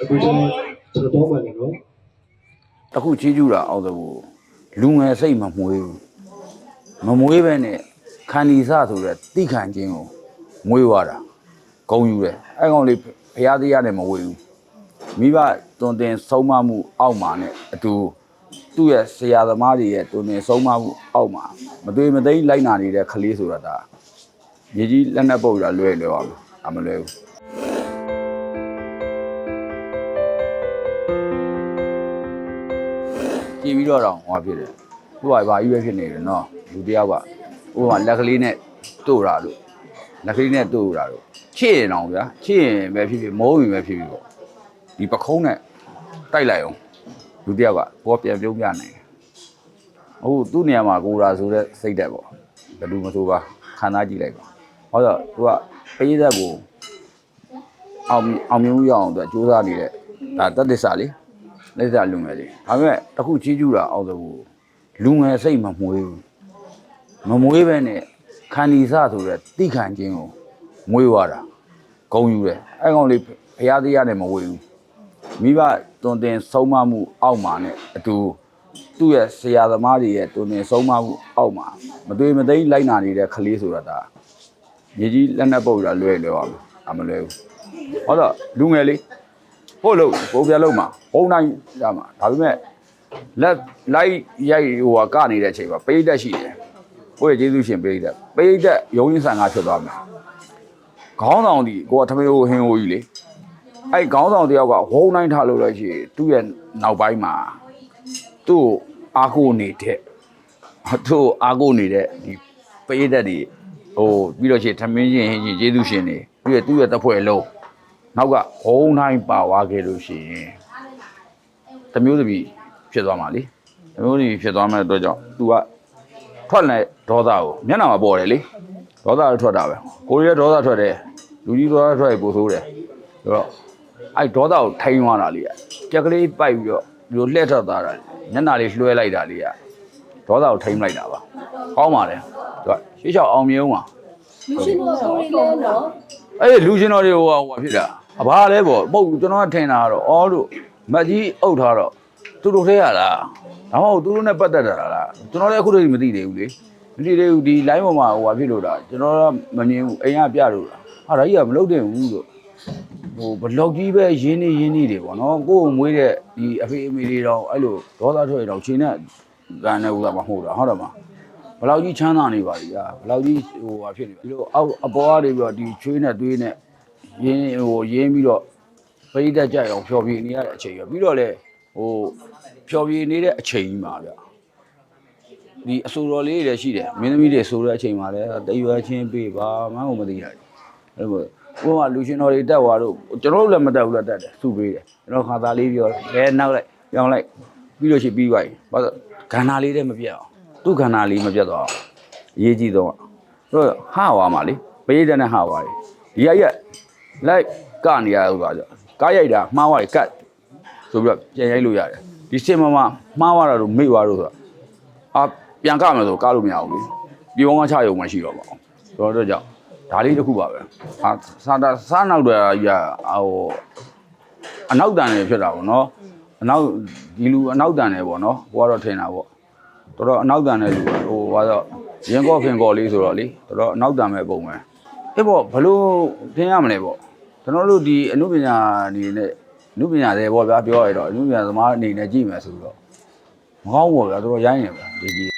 အခုကျွန်တော်ကျွန်တော်တော့မှလည်းနော်တခုချီးကျူးတာအောင်သဘူးလူငယ်စိတ်မမွေးဘူး မမွေးပဲနဲ့ခန္ဒီစဆိုတဲ့တိခံခြင်းကိုမွေးသွားတာဂုံယူတယ်အဲ့ကောင်လေးဘုရားတရားနဲ့မဝေဘူးမိဘတွင်တင်ဆုံးမမှုအောက်မှာနဲ့အတူသူ့ရဲ့ဆရာသမားတွေရဲ့တွင်တင်ဆုံးမမှုအောက်မှာမသွေမသိမ်းလိုက်နာနေတဲ့ကလေးဆိုတာဒါမြေကြီးလက်နက်ပုတ်တာလွယ်လွယ်ပါမယ်အမလွယ်ဘူးကြည့်ပြီးတော့တော့ဟောဖြစ်တယ် သူကဘာကြီးပဲဖြစ်နေတယ်နော်လူတယောက်ကဟိုကလက်ကလေးနဲ့တို့တာလို့လက်ကလေးနဲ့တို့တာလို့ချစ်ရင်အောင်ဗျာချစ်ရင်ပဲဖြစ်ဖြစ်မိုးရင်ပဲဖြစ်ဖြစ်ပေါ့ဒီပခုံးနဲ့တိုက်လိုက်အောင်လူတယောက်ကဘောပြန်ပြုံးပြနိုင်တယ်ဟုတ်သူ့နေရာမှာကိုရာဆိုတဲ့စိတ်သက်ပေါ့ဘယ်သူမဆိုပါခံစားကြည့်လိုက်ပါဟောတော့သူကပေးသက်ကိုအောင်အောင်မြင်မှုရအောင်သူကစူးစမ်းနေတဲ့ဒါတတ်သစ္စာလေးလက်စားလူငယ်လေးဒါပေမဲ့တခုချီးကျူးတာအောင်သဘူး လူငယ်စိတ်မမွေးဘူးမမွေးပဲနဲ့ခန္ဒီစဆိုတဲ့တိခံခြင်းကိုမွေးသွားတာဂုံယူတယ်အဲ့ကောင်လေးဘုရားတရားနဲ့မဝေဘူးမိဘတွင်တင်ဆုံးမမှုအောက်မှာနဲ့အတူသူ့ရဲ့ဆရာသမားတွေရဲ့တွင်တင်ဆုံးမမှုအောက်မှာမသွေမသိမ်းလိုက်နာနေတဲ့ကလေးဆိုတာဒါမြေကြီးလက်နက်ပုတ်တာလွယ်လွယ်ပါမယ်အမလွယ်ဘူးဟောတော့လူငယ်လေးဟုတ်လို့ပုံပြလုံးမှာဘုံတိုင်းရမှာဒါပေမဲ့ လက်လိုက်ရိုက်ဟိုကကနေတဲ့အချိန်မှာပိတ်သက်ရှိတယ်ဘုရားကျေးဇူးရှင်ပိတ်သက်ပိတ်သက်ရုံးရင်းဆန်ကဖြစ်သွားမယ်ခေါင်းဆောင်ဒီကိုကထမင်းဟိုဟင်းဟိုကြီးလေအဲ့ခေါင်းဆောင်တယောက်ကဘုံတိုင်းထားလို့လည်းရှိရင်သူ့ရဲ့နောက်ပိုင်းမှာသူ့ကိုအာကိုနေတဲ့သူ့ကိုအာကိုနေတဲ့ဒီပိတ်သက်တွေဟိုပြီးတော့ရှိရင်ထမင်းရှင်ဟင်းရှင်ကျေးဇူးရှင်တွေသူ့ရဲ့သူ့ရဲ့တပ်ဖွဲ့လုံးနောက်ကဘုံတိုင်းပါသွားခဲ့လို့ရှိရင်တမျိုးတစ်ပြီ ဖြစ်သွားမှာလေတမျိုးတစ်ပြီဖြစ်သွားမဲ့အတွက်ကြောင့် तू ကထွက်လဲဒေါသကိုမျက်နှာမှာပေါ်တယ်လေဒေါသကိုထွက်တာပဲကိုရီးယားဒေါသထွက်တယ်လူကြီးဒေါသထွက်ရင်ပိုဆိုးတယ်ဆိုတော့အဲ့ဒေါသကိုထိန်းသွားတာလေကြက်ကလေးပိုက်ပြီးတော့ဒီလိုလှည့်ထွက်သွားတာမျက်နှာလေးလွှဲလိုက်တာလေကဒေါသကိုထိန်းလိုက်တာပါကောင်းပါလေသူကရှေ့လျှောက်အောင်မြင်အောင်ပါလူရှင်တို့ကိုယ်လေးနော်အဲ့ဒီလူချင်းတော်တွေဟိုဟာဟိုဟာဖြစ်တာအဘာလဲပေါ့ပုတ်ကျွန်တော်ကထင်တာကတော့အော်လို့မက်ကြီးအုပ်ထားတော့ သူတို့ထဲရလားဒါမှမဟုတ်သူတို့နဲ့ပတ်သက်တာလားကျွန်တော်လည်းအခုတည်းမသိသေးဘူးလေမသိသေးဘူးဒီ line ပေါ်မှာဟိုဟာဖြစ်လို့တာကျွန်တော်ကမမြင်ဘူးအိမ်ကပြလို့တာဟာဒါကြီးကမလုပ်တင်ဘူးလို့ဟိုဘလော့ကြီးပဲရင်းနေရင်းနေတယ်ပေါ့နော်ကိုယ်ကိုမွေးတဲ့ဒီအဖေအမေတွေတော့အဲ့လိုဒေါသထွက်ရတော့ချိန်နဲ့ကန်နေဦးတာမဟုတ်တာဟုတ်တယ်မဘယ်လောက်ကြီးချမ်းသာနေပါလိဗျာဘယ်လောက်ကြီးဟိုဟာဖြစ်နေပြီဒီလိုအောက်အပေါ်ကနေပြီးတော့ဒီချွေးနဲ့သွေးနဲ့ရင်းဟိုရင်းပြီးတော့ပိဋကကြိုက်အောင်ဖျော်ဖြေနေရတဲ့အချိန်ပဲပြီးတော့လေ ဟိုဖျော်ဖြေနေတဲ့အချိန်ကြီးမှာဗျဒီအဆိုတော်လေးတွေလည်းရှိတယ်မင်းသမီးတွေဆိုတဲ့အချိန်မှာလည်းတရွယ်ချင်းပေးပါမှန်းကိုမသိရတယ်အဲ့လိုဘုရားလူရှင်တော်တွေတက်သွားတော့ကျွန်တော်တို့လည်းမတက်ဘူးလားတက်တယ်သူ့ပေးတယ်ကျွန်တော်ခါသားလေးပြောလဲနောက်လိုက်ပြောင်းလိုက်ပြီးလို့ရှိပြီးသွားပြီဘာလို့ခန္ဓာလေးတည်းမပြတ်အောင်သူ့ခန္ဓာလေးမပြတ်တော့အောင်အရေးကြီးတော့ဆိုတော့ဟာဝါမှာလေပရိသတ်နဲ့ဟာဝါလေဒီအရက်လိုက်ကနေရဥပါကြောကားရိုက်တာမှားသွားတယ်ကတ် ဆိုပြီးတော့ပြန်ရိုက်လို့ရတယ်ဒီစင်မမမှားသွားတာတော့မိသွားလို့ဆိုတော့အာပြန်ကမယ်ဆိုကားလို့မရဘူးလေပြေဝန်းကချရုံမှရှိတော့ပါအောင်ဆိုတော့တော့ကြောင့်ဒါလေးတစ်ခုပါပဲအာစာတာစားနောက်တော့ကြီးကဟိုအနောက်တန်နေဖြစ်တာပေါ့နော်အနောက်ဒီလူအနောက်တန်နေပေါ့နော်ဘိုးကတော့ထင်တာပေါ့တော်တော်အနောက်တန်နေလူဟိုဘာတော့ရင်ကော့ဖင်ကော့လေးဆိုတော့လေတော်တော်အနောက်တန်မဲ့ပုံပဲအေးပေါ့ဘလို့ထင်ရမလဲပေါ့ကျွန်တော်တို့ဒီအနုပညာအနေနဲ့အ နုပညာတွေပေါ့ဗျာပြောရတော့အနုပညာသမားအနေနဲ့ကြည့်မယ်ဆိုတော့မကောင်းဘူးဗျာတော်တော်ရိုင်းနေဗျာဒီကြီး